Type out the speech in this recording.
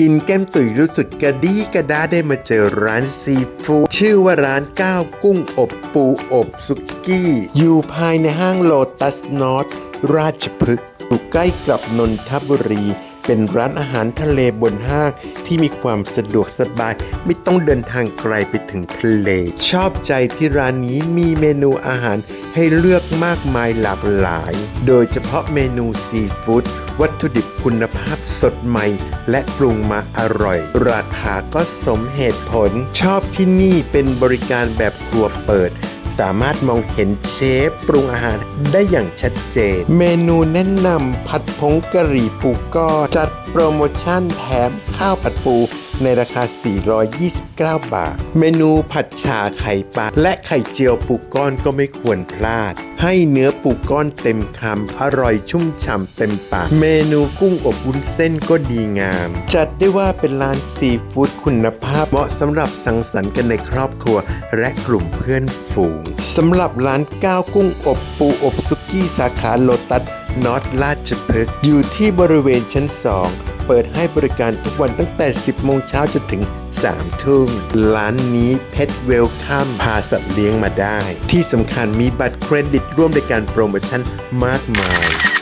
กินแก้มตุ๋ยรู้สึกกระดีกระดาได้มาเจอร้านซีฟู้ดชื่อว่าร้านก้าวกุ้งอบปูอบสุกี้ อยู่ภายในห้างโลตัสนอตราชพฤกษ์อยู่ใกล้กับนนทบุรี เป็นร้านอาหารทะเลบนห้างที่มีความสะดวกสบาย ไม่ต้องเดินทางไกลไปถึงทะเล ชอบใจที่ร้านนี้มีเมนูอาหารให้เลือกมากมายหลากหลาย โดยเฉพาะเมนูซีฟู้ดวัตถุดิบคุณภาพ สดใหม่ และปรุงมาอร่อย ราคาก็สมเหตุผล ชอบที่นี่เป็นบริการแบบครัวเปิด สามารถมองเห็นเชฟปรุงอาหารได้อย่างชัดเจน เมนูแนะนำผัดผงกะหรี่ปูก้อนจัดโปรโมชั่นแถมข้าวผัดปูในราคา 429 บาท เมนูผัดฉ่าไข่ปลาและไข่เจียวปูก้อนก็ไม่ควรพลาด ให้เนื้อปูก้อนเต็มคำอร่อยชุ่มฉ่ำเต็มปาก เมนูกุ้งอบวุ้นเส้นก็ดีงาม จัดได้ว่าเป็นร้านซีฟู้ดคุณภาพเหมาะสำหรับสังสรรค์กันในครอบครัว และกลุ่มเพื่อนฝูงสำหรับร้านก้าวกุ้งอบปูอบสุกี้สาขาโลตัสนอตลาดพฤกษ์อยู่ที่บริเวณชั้น 2 เปิดให้บริการทุกวันตั้งแต่ 10 โมงเช้าจนถึง 3 ทุ่ม ร้านนี้เพ t เวลคัมพาสัตว์เลี้ยงมาได้ ที่สำคัญมีบัตรเครดิตร่วมในการโปรโมชั่นมากมาย